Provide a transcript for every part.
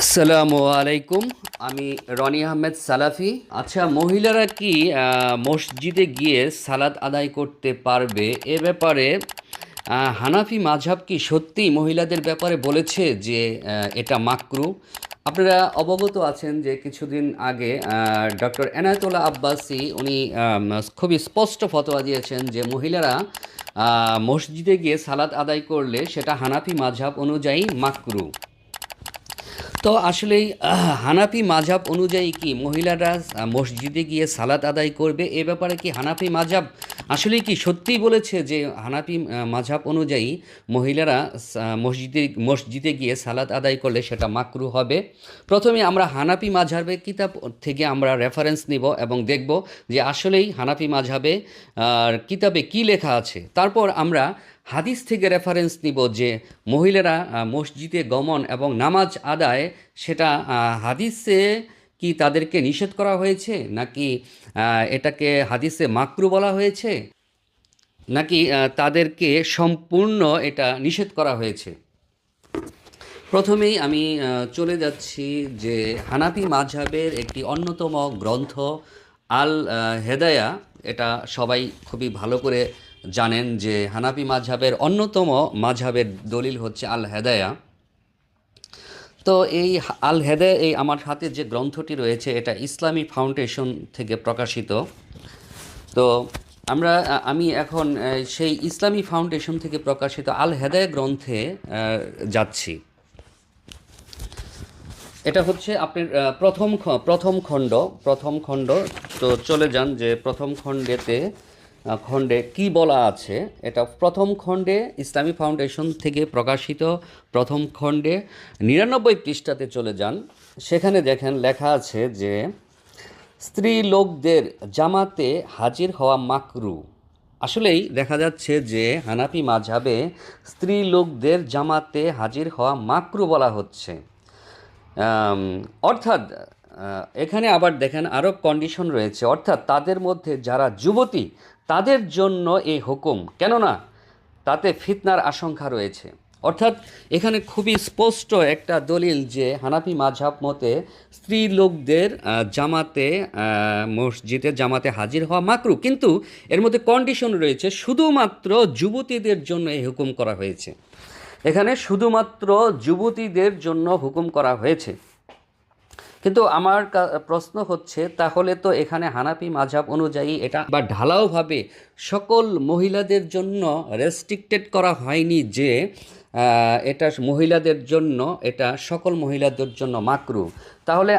আসসালামু আলাইকুম। আমি রনি আহমেদ সালাফি। আচ্ছা মহিলারা কি মসজিদে গিয়ে সালাদ আদায় করতে পারবে? এ ব্যাপারে হানাফি মাঝহাব কি সত্যিই মহিলাদের ব্যাপারে বলেছে যে এটা মাকরু? আপনারা অবগত আছেন যে কিছুদিন আগে ডক্টর এনায়তুল্লাহ আব্বাসি, উনি খুবই স্পষ্ট ফতোয়া দিয়েছেন যে মহিলারা মসজিদে গিয়ে সালাদ আদায় করলে সেটা হানাফি মাঝহাব অনুযায়ী মাকরু। তো আসলেই হানাফি মাঝাব অনুযায়ী কি মহিলারা মসজিদে গিয়ে সালাত আদায় করবে? এ ব্যাপারে কি হানাফি মাঝাব আসলে কি সত্যিই বলেছে যে হানাফি মাঝাব অনুযায়ী মহিলারা মসজিদে মসজিদে গিয়ে সালাত আদায় করলে সেটা মাকরু হবে? প্রথমে আমরা হানাফি মাঝাবের কিতাব থেকে আমরা রেফারেন্স নিব এবং দেখব যে আসলেই হানাফি মাঝাবে কিতাবে কি লেখা আছে। তারপর আমরা হাদিস থেকে রেফারেন্স নিব যে মহিলারা মসজিদে গমন এবং নামাজ আদায়, সেটা হাদিসে কি তাদেরকে নিষেধ করা হয়েছে? নাকি এটাকে হাদিসে মাকরু বলা হয়েছে? নাকি তাদেরকে সম্পূর্ণ এটা নিষেধ করা হয়েছে? প্রথমেই আমি চলে যাচ্ছি যে হানাফি মাঝহাবের একটি অন্যতম গ্রন্থ আল হেদায়া এটা সবাই খুবই ভালো করে জানেন যে হানাফি মাঝহাবের অন্যতম মাঝহাবের দলিল হচ্ছে আল হেদায়া তো এই আল হেদায়া এই আমার হাতে যে গ্রন্থটি রয়েছে, এটা ইসলামী ফাউন্ডেশন থেকে প্রকাশিত। তো আমরা, আমি এখন সেই ইসলামী ফাউন্ডেশন থেকে প্রকাশিত আল হেদায়া গ্রন্থে যাচ্ছি। এটা হচ্ছে আপনার প্রথম প্রথম খণ্ড প্রথম খণ্ড। তো চলে যান যে প্রথম খণ্ডেতে খণ্ডে কি বলা আছে? এটা প্রথম খণ্ডে ইসলামী ফাউন্ডেশন থেকে প্রকাশিত। প্রথম খণ্ডে নিরানব্বই পৃষ্ঠাতে চলে যান। সেখানে দেখেন লেখা আছে যে, স্ত্রী লোকদের জামাতে হাজির হওয়া মাকরু। আসলেই দেখা যাচ্ছে যে হানাপি মাঝাবে স্ত্রী লোকদের জামাতে হাজির হওয়া মাকরু বলা হচ্ছে। অর্থাৎ এখানে আবার দেখেন আরও কন্ডিশন রয়েছে। অর্থাৎ তাদের মধ্যে যারা যুবতী তাদের জন্য এই হুকুম। কেননা তাতে ফিতনার আশঙ্কা রয়েছে। অর্থাৎ এখানে খুবই স্পষ্ট একটা দলিল যে হানাফি মাঝহাব মতে স্ত্রী লোকদের জামাতে মসজিদে জামাতে হাজির হওয়া মাকরু কিন্তু এর মধ্যে কন্ডিশন রয়েছে, শুধুমাত্র যুবতীদের জন্য এই হুকুম করা হয়েছে। এখানে শুধুমাত্র যুবতীদের জন্য হুকুম করা হয়েছে। কিন্তু আমার প্রশ্ন হচ্ছে, তাহলে তো এখানে হানাপি মাঝাব অনুযায়ী এটা বা ঢালাওভাবে সকল মহিলাদের জন্য রেস্ট্রিক্টেড করা হয়নি যে এটা মহিলাদের জন্য, এটা সকল মহিলাদের জন্য মাকরু। তাহলে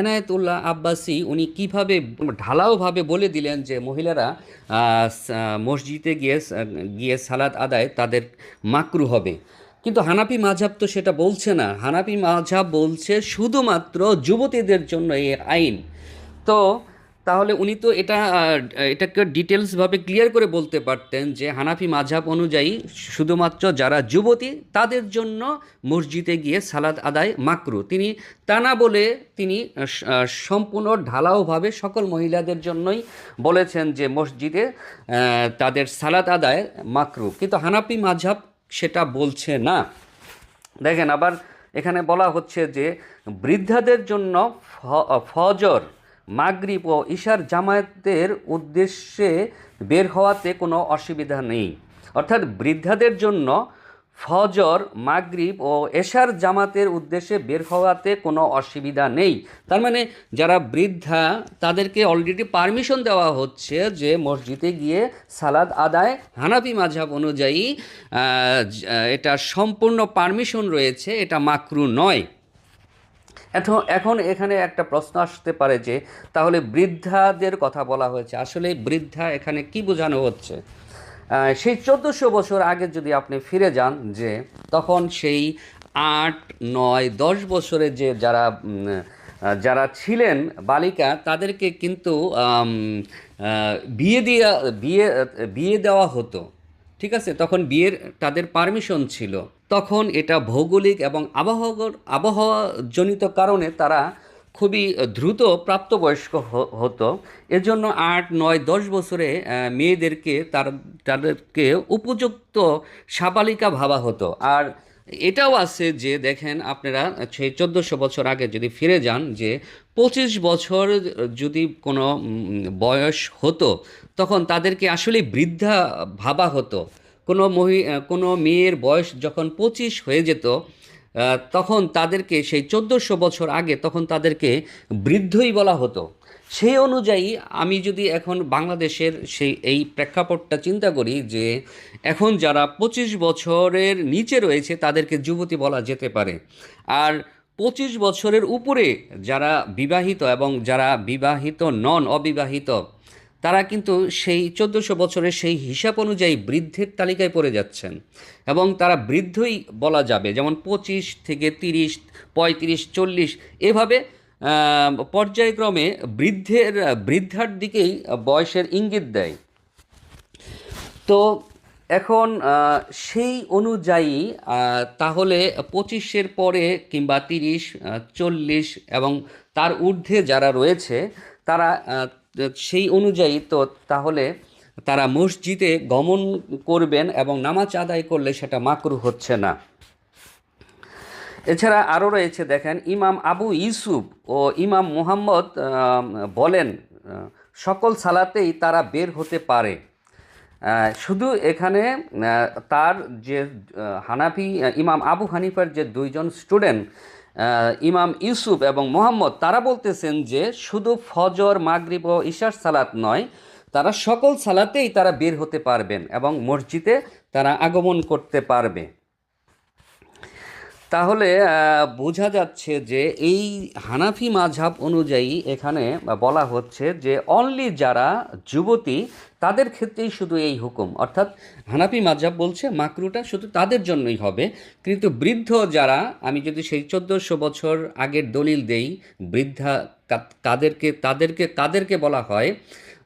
এনায়েতুল্লাহ আব্বাসি উনি কীভাবে ঢালাওভাবে বলে দিলেন যে মহিলারা মসজিদে গিয়ে গিয়ে সালাদ আদায় তাদের মাকরু হবে? কিন্তু হানাফি মাঝাব তো সেটা বলছে না। হানাফি মাঝাব বলছে শুধুমাত্র যুবতীদের জন্য এই আইন। তো তাহলে উনি তো এটা, এটাকে ডিটেলসভাবে ক্লিয়ার করে বলতে পারতেন যে হানাফি মাঝহাব অনুযায়ী শুধুমাত্র যারা যুবতী তাদের জন্য মসজিদে গিয়ে সালাদ আদায় মাকরু। তিনি তা না বলে তিনি সম্পূর্ণ ঢালাওভাবে সকল মহিলাদের জন্যই বলেছেন যে মসজিদে তাদের সালাদ আদায় মাকরু। কিন্তু হানাফি মাঝহাব সেটা বলছে না। দেখেন, আবার এখানে বলা হচ্ছে যে বৃদ্ধাদের জন্য ফজর, মাগরিব ও ঈশার জামায়াতের উদ্দেশ্যে বের হওয়াতে কোনো অসুবিধা নেই। অর্থাৎ বৃদ্ধাদের জন্য ফজর, মাগরিব ও এশার জামাতের উদ্দেশ্যে বের হওয়াতে কোনো অসুবিধা নেই। তার মানে যারা বৃদ্ধা, তাদেরকে অলরেডি পারমিশন দেওয়া হচ্ছে যে মসজিদে গিয়ে সালাদ আদায়, হানাফি মাঝহাব অনুযায়ী এটা সম্পূর্ণ পারমিশন রয়েছে, এটা মাকরু নয়। এখন এখন এখানে একটা প্রশ্ন আসতে পারে যে, তাহলে বৃদ্ধাদের কথা বলা হয়েছে। আসলে বৃদ্ধা এখানে কি বোঝানো হচ্ছে? সেই চোদ্দোশো বছর আগে যদি আপনি ফিরে যান যে, তখন সেই আট, নয়, দশ বছরে যে যারা যারা ছিলেন বালিকা, তাদেরকে কিন্তু বিয়ে দিয়া, বিয়ে বিয়ে দেওয়া হতো। ঠিক আছে? তখন বিয়ের, তাদের পারমিশন ছিল। তখন এটা ভৌগোলিক এবং আবহাওয়া আবহাওয়াজনিত কারণে তারা খুবই দ্রুত প্রাপ্তবয়স্ক হতো। এজন্য আট, নয়, দশ বছরে মেয়েদেরকে তার, তাদেরকে উপযুক্ত সাবালিকা ভাবা হতো। আর এটাও আছে যে, দেখেন আপনারা সেই চোদ্দোশো বছর আগে যদি ফিরে যান, যে পঁচিশ বছর যদি কোনো বয়স হতো, তখন তাদেরকে আসলে বৃদ্ধা ভাবা হতো। কোনো মহি কোনো মেয়ের বয়স যখন পঁচিশ হয়ে যেত তখন তাদেরকে সেই চোদ্দোশো বছর আগে তখন তাদেরকে বৃদ্ধই বলা হতো। সেই অনুযায়ী আমি যদি এখন বাংলাদেশের সেই এই প্রেক্ষাপটটা চিন্তা করি যে এখন যারা পঁচিশ বছরের নিচে রয়েছে তাদেরকে যুবতী বলা যেতে পারে। আর পঁচিশ বছরের উপরে যারা বিবাহিত এবং যারা বিবাহিত নন, অবিবাহিত তারা কিন্তু সেই চোদ্দোশো বছরের সেই হিসাব অনুযায়ী বৃদ্ধের তালিকায় পড়ে যাচ্ছেন। এবং তারা বৃদ্ধই বলা যাবে, যেমন পঁচিশ থেকে তিরিশ, পঁয়ত্রিশ, চল্লিশ, এভাবে পর্যায়ক্রমে বৃদ্ধের, বৃদ্ধার দিকেই বয়সের ইঙ্গিত দেয়। তো এখন সেই অনুযায়ী তাহলে পঁচিশের পরে কিংবা তিরিশ চল্লিশ এবং তার ঊর্ধ্বে যারা রয়েছে, তারা সেই অনুযায়ী তো তাহলে তারা মসজিদে গমন করবেন এবং নামাজ আদায় করলে সেটা মাকরু হচ্ছে না। এছাড়া আরও রয়েছে, দেখেন, ইমাম আবু ইউসুফ ও ইমাম মুহাম্মদ বলেন সকল সালাতেই তারা বের হতে পারে। শুধু এখানে তার যে হানাফি ইমাম আবু হানিফার যে দুইজন স্টুডেন্ট ইমাম ইউসুফ এবং মোহাম্মদ, তারা বলতেছেন যে শুধু ফজর, মাগরিব ও ঈশার সালাত নয়, তারা সকল সালাতেই তারা বের হতে পারবেন এবং মসজিদে তারা আগমন করতে পারবে। তাহলে বোঝা যাচ্ছে যে এই হানাফি মাঝহাব অনুযায়ী এখানে বলা হচ্ছে যে অনলি যারা যুবতী, তাদের ক্ষেত্রেই শুধু এই হুকুম। অর্থাৎ হানাফি মাঝহাব বলছে মাকরুটা শুধু তাদের জন্যই হবে, কিন্তু বৃদ্ধ যারা, আমি যদি সেই চোদ্দোশো বছর আগের দলিল দেই, বৃদ্ধা কা- কাদেরকে, তাদেরকে তাদেরকে বলা হয়,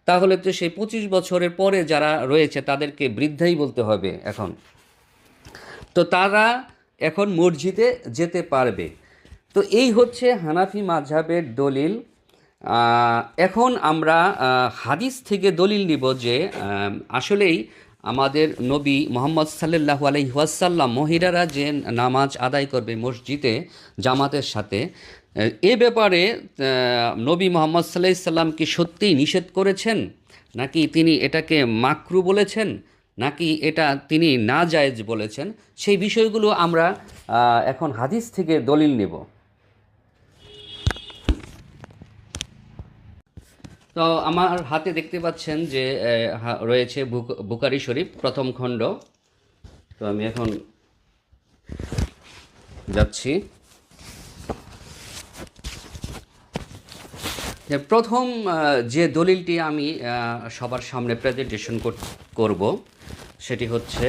তাহলে তো সেই পঁচিশ বছরের পরে যারা রয়েছে, তাদেরকে বৃদ্ধাই বলতে হবে এখন। তো তারা এখন মসজিদে যেতে পারবে। তো এই হচ্ছে হানাফি মাঝহাবের দলিল। এখন আমরা হাদিস থেকে দলিল নিব যে আসলেই আমাদের নবী মোহাম্মদ সাল্লাল্লাহু আলাইহি ওয়াসাল্লাম মহিলারা যে নামাজ আদায় করবে মসজিদে, জামাতের সাথে এ ব্যাপারে নবী মোহাম্মদ সাল্লাহ সাল্লাম কি সত্যিই নিষেধ করেছেন? নাকি তিনি এটাকে মাকরু বলেছেন? নাকি এটা তিনি না জায়েজ বলেছেন? সেই বিষয়গুলো আমরা এখন হাদিস থেকে দলিল নেব। তো আমার হাতে দেখতে পাচ্ছেন যে রয়েছে বুক- বুকারি শরীফ, প্রথম খণ্ড। তো আমি এখন যাচ্ছি। প্রথম যে দলিলটি আমি সবার সামনে প্রেজেন্টেশন করব, সেটি হচ্ছে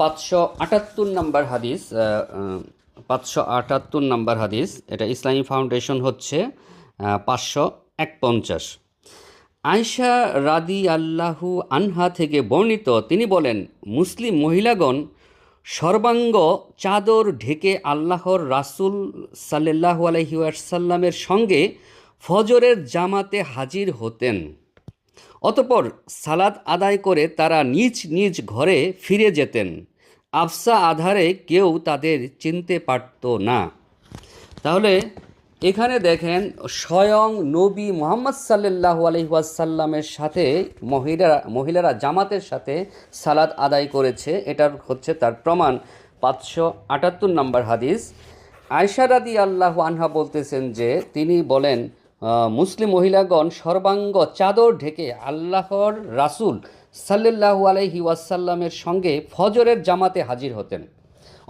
পাঁচশো আটাত্তর নম্বর হাদিস পাঁচশো আটাত্তর নম্বর হাদিস। এটা ইসলামী ফাউন্ডেশন হচ্ছে পাঁচশো এক পঞ্চাশ আয়শা রাদি আল্লাহু আনহা থেকে বর্ণিত, তিনি বলেন, মুসলিম মহিলাগণ সর্বাঙ্গ চাদর ঢেকে আল্লাহর রাসুল সাল্লাহ আলহিউসাল্লামের সঙ্গে ফজরের জামাতে হাজির হতেন। অতপর সালাদ আদায় করে তারা নিজ নিজ ঘরে ফিরে যেতেন। আফসা আধারে কেউ তাদের চিনতে পারত না। তাহলে এখানে দেখেন, স্বয়ং নবী মোহাম্মদ সাল্লাল্লাহু আলাইহি ওয়াসাল্লামের সাথে মহিলারা মহিলারা জামাতের সাথে সালাদ আদায় করেছে। এটার হচ্ছে তার প্রমাণ। পাঁচশো আটাত্তর নম্বর হাদিস। আয়সা রাদি আল্লাহ আনহা বলতেছেন যে, তিনি বলেন মুসলিম মহিলাগণ সর্বাঙ্গ চাদর ঢেকে আল্লাহর রাসূল সাল্লাল্লাহু আলাইহি ওয়াসাল্লামের সঙ্গে ফজরের জামাতে হাজির হতেন।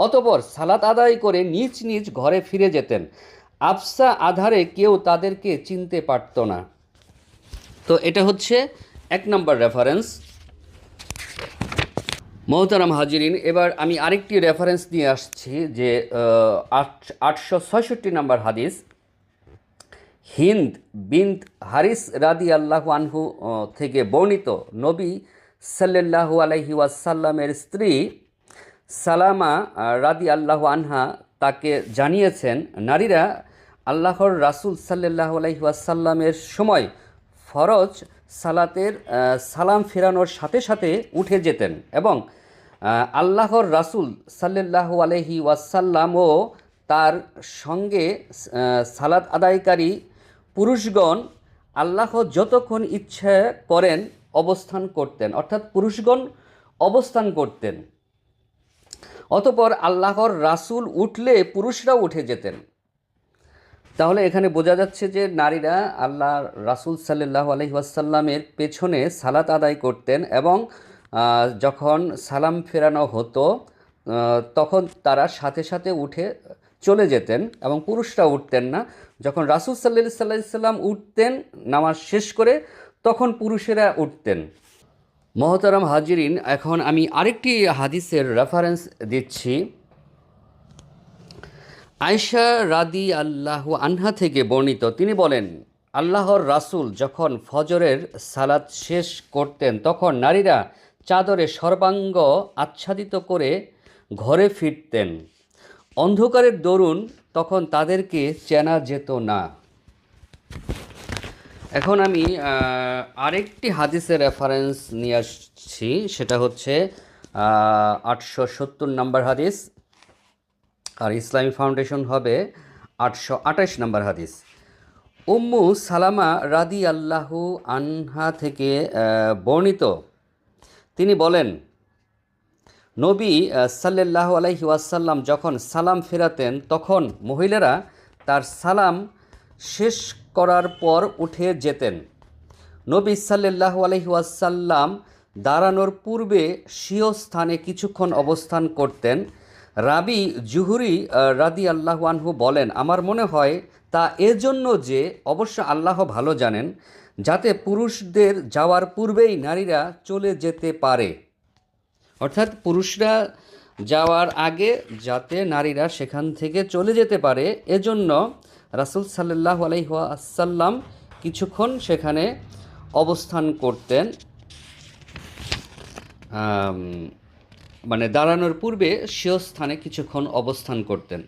অতপর সালাত আদায় করে নিজ নিজ ঘরে ফিরে যেতেন। আফসা আধারে কেউ তাদেরকে চিনতে পারত না। তো এটা হচ্ছে এক নম্বর রেফারেন্স মহতারাম হাজিরিন, এবার আমি আরেকটি রেফারেন্স নিয়ে আসছি যে আট, আটশো ছয়ষট্টি নম্বর হাদিস। হিন্দ বিন্ত হারিস রাদি আল্লাহ আনহু থেকে বর্ণিত নবী সাল্লাল্লাহু আলাইহি ওয়াসাল্লামের স্ত্রী সালামা রাদি আল্লাহু আনহা তাকে জানিয়েছেন, নারীরা আল্লাহর রাসূল সাল্লাল্লাহু আলাইহি ওয়াসাল্লামের সময় ফরজ সালাতের সালাম ফেরানোর সাথে সাথে উঠে যেতেন এবং আল্লাহর রাসূল সাল্লাল্লাহু আলাইহি ওয়াসাল্লাম ও তার সঙ্গে সালাত আদায়কারী পুরুষগণ আল্লাহ যতক্ষণ ইচ্ছে করেন অবস্থান করতেন, অর্থাৎ পুরুষগণ অবস্থান করতেন। অতপর আল্লাহর রাসূল উঠলে পুরুষরাও উঠে যেতেন। তাহলে এখানে বোঝা যাচ্ছে যে নারীরা আল্লাহ রাসূল সাল্লাহ আলহি ওয়াসাল্লামের পেছনে সালাত আদায় করতেন এবং যখন সালাম ফেরানো হতো তখন তারা সাথে সাথে উঠে চলে যেতেন এবং পুরুষরা উঠতেন না। যখন রাসূল সাল্লাহ সাল্লাহ সাল্লাম উঠতেন, নামাজ শেষ করে তখন পুরুষেরা উঠতেন। মহতারাম হাজিরিন, এখন আমি আরেকটি হাদিসের রেফারেন্স দিচ্ছি। আয়শা রাদি আল্লাহ আনহা থেকে বর্ণিত, তিনি বলেন, আল্লাহর রাসূল যখন ফজরের সালাদ শেষ করতেন, তখন নারীরা চাদরে সর্বাঙ্গ আচ্ছাদিত করে ঘরে ফিরতেন। অন্ধকারের দরুন তখন তাদেরকে চেনা যেত না। এখন আমি আরেকটি হাদিসের রেফারেন্স নিয়ে আসছি, সেটা হচ্ছে আটশো সত্তর নম্বর হাদিস আর ইসলামী ফাউন্ডেশন হবে আটশো আঠাশ নম্বর হাদিস। উম্মু সালামা রাদি আল্লাহু আনহা থেকে বর্ণিত। তিনি বলেন, নবী সাল্লাহ আলাইহি ওয়াসাল্লাম যখন সালাম ফেরাতেন, তখন মহিলারা তার সালাম শেষ করার পর উঠে যেতেন। নবী সাল্লাহ আলহি ওয়াসাল্লাম দাঁড়ানোর পূর্বে স্বীয় স্থানে কিছুক্ষণ অবস্থান করতেন। রাবি জুহুরি রাদি আল্লাহ আনহু বলেন, আমার মনে হয় তা এজন্য যে অবশ্য আল্লাহ ভালো জানেন, যাতে পুরুষদের যাওয়ার পূর্বেই নারীরা চলে যেতে পারে। অর্থাৎ পুরুষরা যাওয়ার আগে যাতে নারীরা সেখান থেকে চলে যেতে পারে, এজন্য রাসূল সাল্লাহ আলাইসাল্লাম কিছুক্ষণ সেখানে অবস্থান করতেন। মানে দাঁড়ানোর পূর্বে সেও স্থানে কিছুক্ষণ অবস্থান করতেন।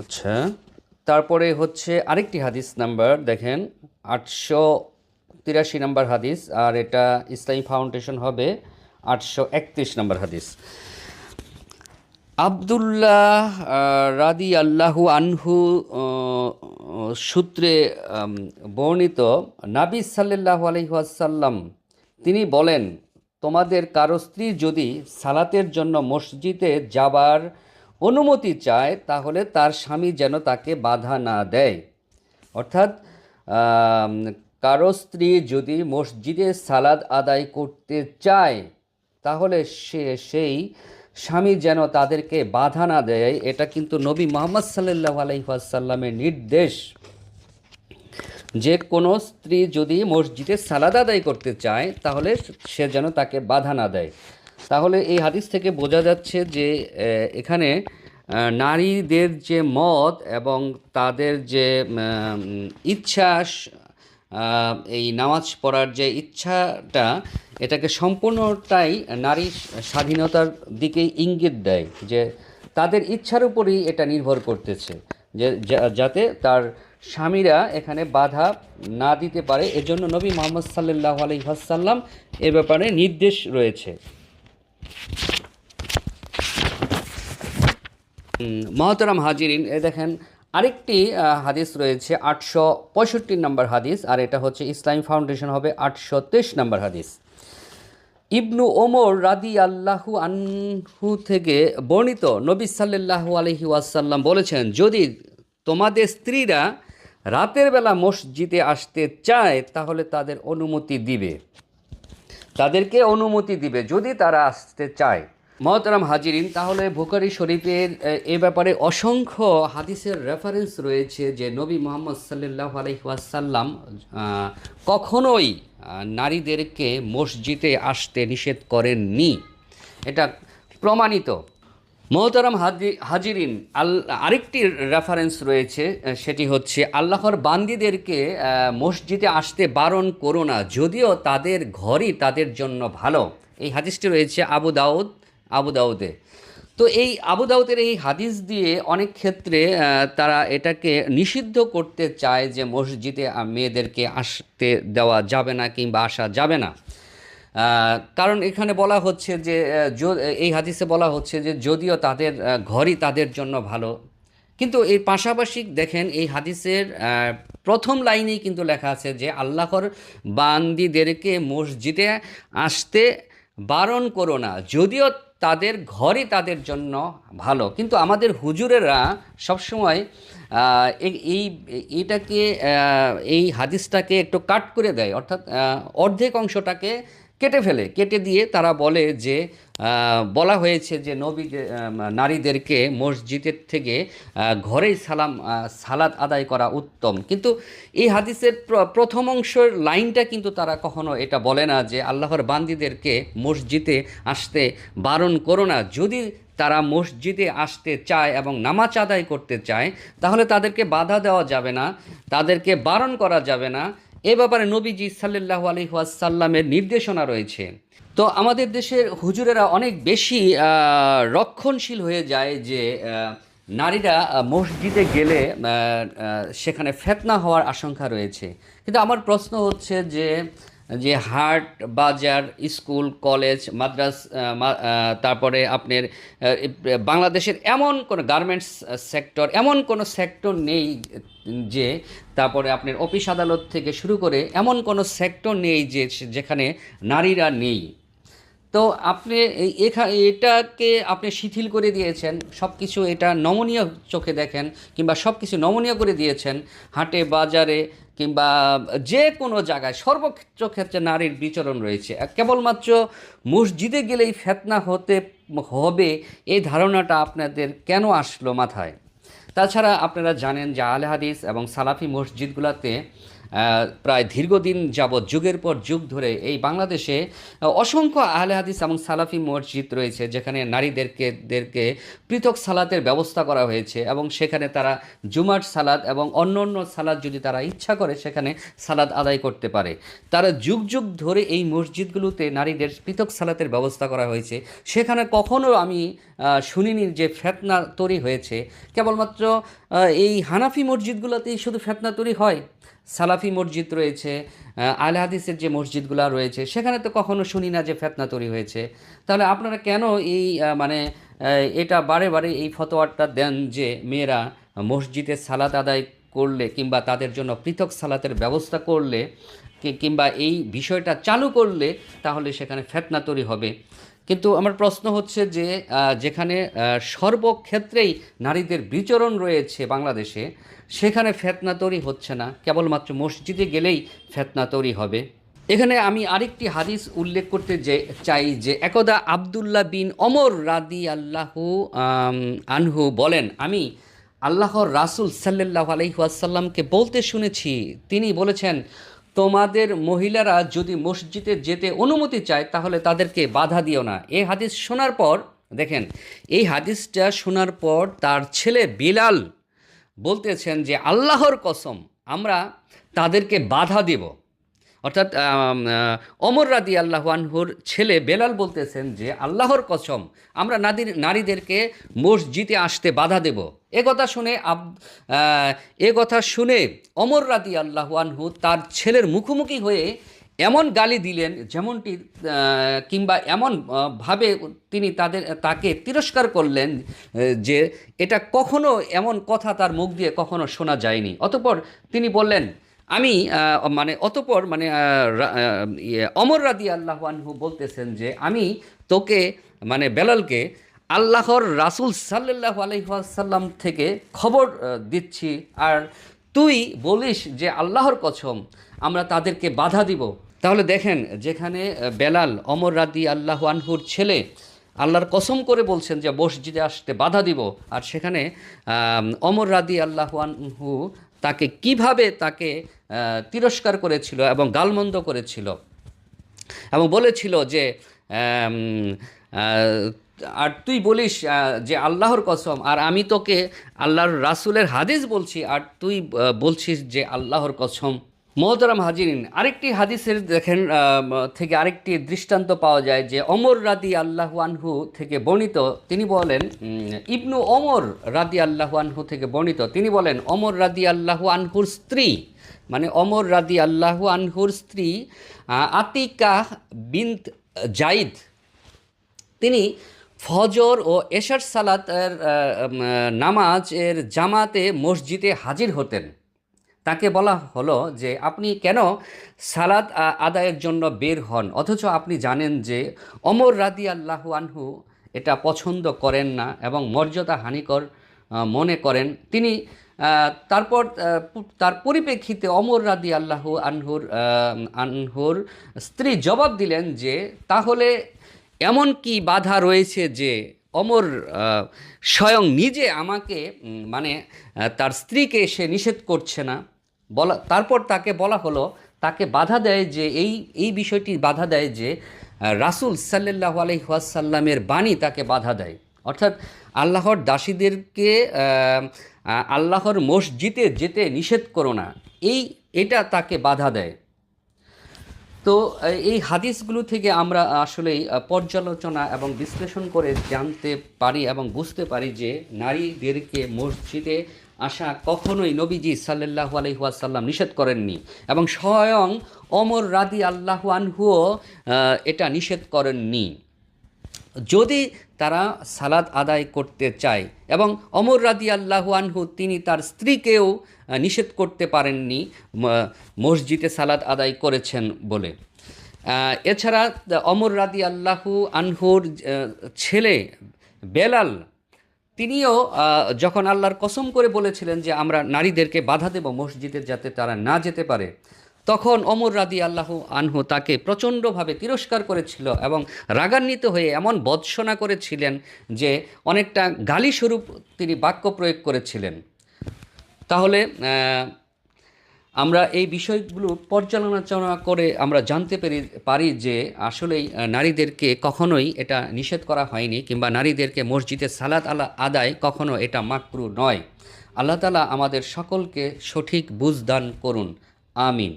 আচ্ছা তারপরে হচ্ছে আরেকটি হাদিস নাম্বার, দেখেন, আটশো তিরাশি নাম্বার হাদিস, আর এটা ইসলামী ফাউন্ডেশন হবে আটশো একত্রিশ নম্বর হাদিস। আবদুল্লাহ রাদি আল্লাহু আনহু সূত্রে বর্ণিত নাবি সাল্লাহ আলহিহাসাল্লাম তিনি বলেন, তোমাদের কারও স্ত্রী যদি সালাতের জন্য মসজিদে যাবার অনুমতি চায়, তাহলে তার স্বামী যেন তাকে বাধা না দেয়। অর্থাৎ কারও স্ত্রী যদি মসজিদে সালাদ আদায় করতে চায়, তাহলে সে সেই স্বামী যেন তাদেরকে বাধা না দেয়, এটা কিন্তু নবী মোহাম্মদ সাল্লাহ আলাইসাল্লামের নির্দেশ। যে কোনো স্ত্রী যদি মসজিদে সালাদ আদায় করতে চায়, তাহলে সে যেন তাকে বাধা না দেয়। তাহলে এই হাদিস থেকে বোঝা যাচ্ছে যে এখানে নারীদের যে মত এবং তাদের যে ইচ্ছা এই নামাজ পড়ার যে ইচ্ছাটা, এটাকে সম্পূর্ণটাই নারী স্বাধীনতার দিকেই ইঙ্গিত দেয় যে তাদের ইচ্ছার উপরই এটা নির্ভর করতেছে। যে যাতে তার স্বামীরা এখানে বাধা না দিতে পারে। এজন্য নবী মোহাম্মদ সাল্লাহ আলহিহাসাল্লাম এ ব্যাপারে নির্দেশ রয়েছে। মহতরাম হাজিরিন, এ দেখেন আরেকটি হাদিস রয়েছে, আটশো পঁয়ষট্টি নম্বর হাদিস, আর এটা হচ্ছে ইসলামী ফাউন্ডেশন হবে আটশো তেইশ নম্বর হাদিস। ইবনু ওমর রাদি আল্লাহু আনহু থেকে বর্ণিত নবী সাল্লাল্লাহু আলহি ওয়াসাল্লাম বলেছেন, যদি তোমাদের স্ত্রীরা রাতের বেলা মসজিদে আসতে চায়, তাহলে তাদের অনুমতি দিবে। তাদেরকে অনুমতি দিবে যদি তারা আসতে চায়। মহতারাম হাজিরিন তাহলে বুখারি শরীফের এ, এ ব্যাপারে অসংখ্য হাদিসের রেফারেন্স রয়েছে যে নবী মোহাম্মদ সাল্লাহ আলহিহাসাল্লাম কখনোই নারীদেরকে মসজিদে আসতে নিষেধ করেননি। এটা প্রমাণিত। মহতারাম হাজি হাজিরিন আল আরেকটি রেফারেন্স রয়েছে সেটি হচ্ছে আল্লাহর বান্দিদেরকে মসজিদে আসতে বারণ করো না যদিও তাদের ঘরই তাদের জন্য ভালো। এই হাদিসটি রয়েছে আবু দাউদ আবু দাউদে। তো এই আবু দাউদের এই হাদিস দিয়ে অনেক ক্ষেত্রে তারা এটাকে নিষিদ্ধ করতে চায় যে মসজিদে মেয়েদেরকে আসতে দেওয়া যাবে না কিংবা আসা যাবে না। কারণ এখানে বলা হচ্ছে যে এই হাদিসে বলা হচ্ছে যে, যদিও তাদের ঘরই তাদের জন্য ভালো, কিন্তু এর পাশাপাশি দেখেন এই হাদিসের প্রথম লাইনেই কিন্তু লেখা আছে যে, আল্লাহর বান্দিদেরকে মসজিদে আসতে বারণ করো না। যদিও তাদের ঘরই তাদের জন্য ভালো। কিন্তু আমাদের হুজুরেরা সবসময় এই- এটাকে এই হাদিসটাকে একটু কাট করে দেয়। অর্থাৎ অর্ধেক অংশটাকে কেটে ফেলে, কেটে দিয়ে তারা বলে যে বলা হয়েছে যে নবী নারীদেরকে মসজিদের থেকে ঘরেই সালাম সালাদ আদায় করা উত্তম। কিন্তু এই হাদিসের প্র- প্রথম অংশের লাইনটা কিন্তু তারা কখনো এটা বলে না যে আল্লাহর বান্দিদেরকে মসজিদে আসতে বারণ করো না। যদি তারা মসজিদে আসতে চায় এবং নামাজ আদায় করতে চায়, তাহলে তাদেরকে বাধা দেওয়া যাবে না, তাদেরকে বারণ করা যাবে না। এ ব্যাপারে নবীজি সাল্লাহ আলহিহাসাল্লামের নির্দেশনা রয়েছে। তো আমাদের দেশের হুজুরেরা অনেক বেশি রক্ষণশীল হয়ে যায় যে নারীরা মসজিদে গেলে সেখানে ফেতনা হওয়ার আশঙ্কা রয়েছে। কিন্তু আমার প্রশ্ন হচ্ছে যে যে হাট, বাজার, স্কুল, কলেজ, মাদ্রাস তারপরে আপনার বাংলাদেশের এমন কোনো গার্মেন্টস সেক্টর, এমন কোনো সেক্টর নেই যে তারপরে আপনার অফিস আদালত থেকে শুরু করে এমন কোনো সেক্টর নেই যে, যেখানে নারীরা নেই। তো আপনি এখা- এটাকে আপনি শিথিল করে দিয়েছেন সব কিছু এটা নমনীয় চোখে দেখেন কিংবা সব কিছু নমনীয় করে দিয়েছেন, হাটে, বাজারে কিংবা যে কোনো জায়গায় সর্বক্ষেত্র ক্ষেত্রে নারীর বিচরণ রয়েছে। কেবলমাত্র মসজিদে গেলেই ফেতনা হতে, হবে এই ধারণাটা আপনাদের কেন আসলো মাথায়? তাছাড়া আপনারা জানেন যে আলে হাদিস এবং সালাফি মসজিদগুলোতে প্রায় দীর্ঘদিন যাবৎ, যুগের পর যুগ ধরে এই বাংলাদেশে অসংখ্য আহলে হাদিস এবং সালাফি মসজিদ রয়েছে, যেখানে নারীদেরকে, দেরকে পৃথক সালাতের ব্যবস্থা করা হয়েছে এবং সেখানে তারা জুমার সালাদ এবং অন্য অন্য সালাদ যদি তারা ইচ্ছা করে, সেখানে সালাদ আদায় করতে পারে। তারা যুগ যুগ ধরে এই মসজিদগুলোতে নারীদের পৃথক সালাতের ব্যবস্থা করা হয়েছে। সেখানে কখনো আমি শুনিনি যে ফেতনা তৈরি হয়েছে। কেবলমাত্র এই হানাফি মসজিদগুলোতেই শুধু ফেতনা তৈরি হয়? সালাফি মসজিদ রয়েছে আলে হাদিসের যে মসজিদগুলো রয়েছে, সেখানে তো কখনো শুনি না যে ফেতনা তৈরি হয়েছে। তাহলে আপনারা কেন এই মানে এটা বারে বারে এই ফতোয়াটা দেন যে মেয়েরা মসজিদে সালাত আদায় করলে কিংবা তাদের জন্য পৃথক সালাতের ব্যবস্থা করলে কিংবা এই বিষয়টা চালু করলে তাহলে সেখানে ফেতনা তৈরি হবে। কিন্তু আমার প্রশ্ন হচ্ছে যে যেখানে সর্বক্ষেত্রেই নারীদের বিচরণ রয়েছে বাংলাদেশে, সেখানে ফেতনা তৈরি হচ্ছে না। কেবলমাত্র মসজিদে গেলেই ফেতনা তৈরি হবে। এখানে আমি আরেকটি হাদিস উল্লেখ করতে যে, চাই যে, একদা আবদুল্লাহ বিন অমর রাদি আল্লাহু আনহু বলেন, আমি আল্লাহর রাসুল সাল্লাহ আলহিহাসাল্লামকে বলতে শুনেছি। তিনি বলেছেন তোমাদের মহিলারা যদি মসজিদে যেতে অনুমতি চায়, তাহলে তাদেরকে বাধা দিও না। এই হাদিস শোনার পর, দেখেন, এই হাদিসটা শোনার পর তার ছেলে বিলাল বলতেছেন যে, আল্লাহর কসম, আমরা তাদেরকে বাধা দেব। অর্থাৎ অমর রাদি আল্লাহানহুর ছেলে বেলাল বলতেছেন যে, আল্লাহর কসম, আমরা নারীর নারীদেরকে মসজিদে আসতে বাধা দেব। এ কথা শুনে আব এ কথা শুনে অমর রাদি আল্লাহানহু তার ছেলের মুখোমুখি হয়ে এমন গালি দিলেন যেমনটি কিংবা এমন ভাবে তিনি তাদের, তাকে তিরস্কার করলেন যে এটা কখনো এমন কথা তার মুখ দিয়ে কখনো শোনা যায়নি। অতঃপর তিনি বললেন আমি মানে অতপর মানে ইয়ে, অমর রাদি আল্লাহ আনহু বলতেছেন যে আমি তোকে মানে বেলালকে আল্লাহর রাসুল সাল্লাহ আলহিহাসাল্লাম থেকে খবর দিচ্ছি। আর তুই বলিস যে আল্লাহর কসম আমরা তাদেরকে বাধা দিব। তাহলে দেখেন যেখানে বেলাল অমর রাদি আল্লাহ আনহুর ছেলে আল্লাহর কসম করে বলছেন যে মসজিদে আসতে বাধা দিব আর সেখানে অমর রাদি আল্লাহ আনহু তাকে কীভাবে তাকে তিরস্কার করেছিল এবং গালমন্দ করেছিল এবং বলেছিল যে আর তুই বলিস যে আল্লাহর কসম, আর আমি তোকে আল্লাহর রাসূলের হাদিস বলছি, আর তুই বলছিস যে আল্লাহর কসম। মোহতারাম হাজিরিন, আরেকটি হাদিসের দেখেন থেকে আরেকটি দৃষ্টান্ত পাওয়া যায় যে অমর রাদি আল্লাহু আনহু থেকে বর্ণিত, তিনি বলেন ইবনু অমর রাদি আল্লাহু আনহু থেকে বর্ণিত, তিনি বলেন অমর রাদি আল্লাহু আনহুর স্ত্রী মানে অমর রাদি আল্লাহু আনহুর স্ত্রী আহ, আতিকা বিন্ত জাইদ তিনি ফজর ও এশার সালাতের নামাজের জামাতে মসজিদে হাজির হতেন। তাকে বলা হলো যে আপনি কেন সালাদ আদায়ের জন্য বের হন? অথচ আপনি জানেন যে অমর রাদি আল্লাহু আনহু এটা পছন্দ করেন না এবং মর্যাদা হানিকর মনে করেন। তিনি তারপর তার পরিপ্রেক্ষিতে অমর রাদি আল্লাহ আনহুর আনহুর স্ত্রী জবাব দিলেন যে, তাহলে এমন কি বাধা রয়েছে যে, অমর স্বয়ং নিজে আমাকে মানে তার স্ত্রীকে সে নিষেধ করছে না। বলা, তারপর তাকে বলা হলো, তাকে বাধা দেয় যে, এই এই বিষয়টি বাধা দেয় যে রাসূল সাল্লাহ আলহিহাসাল্লামের বাণী তাকে বাধা দেয়। অর্থাৎ আল্লাহর দাসীদেরকে আল্লাহর মসজিদে যেতে নিষেধ করো না। এই, এটা তাকে বাধা দেয়। তো এই হাদিসগুলো থেকে আমরা আসলেই পর্যালোচনা এবং বিশ্লেষণ করে জানতে পারি এবং বুঝতে পারি যে নারীদেরকে মসজিদে আসা কখনোই নবীজি সাল্লাল্লাহু আলাইহি ওয়াসাল্লাম নিষেধ করেননি এবং স্বয়ং অমর রাদি আল্লাহু আনহুও এটা নিষেধ করেননি। যদি তারা সালাদ আদায় করতে চায় এবং অমর রাদি আল্লাহু আনহু তিনি তার স্ত্রীকেও নিষেধ করতে পারেননি মসজিদে সালাদ আদায় করেছেন বলে। এছাড়া অমর রাদি আল্লাহু আনহুর ছেলে বেলাল, তিনিও যখন আল্লাহর কসম করে বলেছিলেন যে আমরা নারীদেরকে বাধা দেব মসজিদে যাতে তারা না যেতে পারে তখন অমর রাদি আল্লাহ আনহু তাকে প্রচণ্ডভাবে তিরস্কার করেছিল এবং রাগান্বিত হয়ে এমন বৎসনা করেছিলেন যে অনেকটা গালিস্বরূপ তিনি বাক্য প্রয়োগ করেছিলেন। তাহলে আমরা এই বিষয়গুলো পর্যালোচনা করে আমরা জানতে পেরে, পারি যে আসলেই নারীদেরকে কখনোই এটা নিষেধ করা হয়নি কিংবা নারীদেরকে মসজিদে সালাদ আলা আদায় কখনো এটা মাকরু নয়। আল্লাহ তালা আমাদের সকলকে সঠিক বুঝদান করুন। আমিন।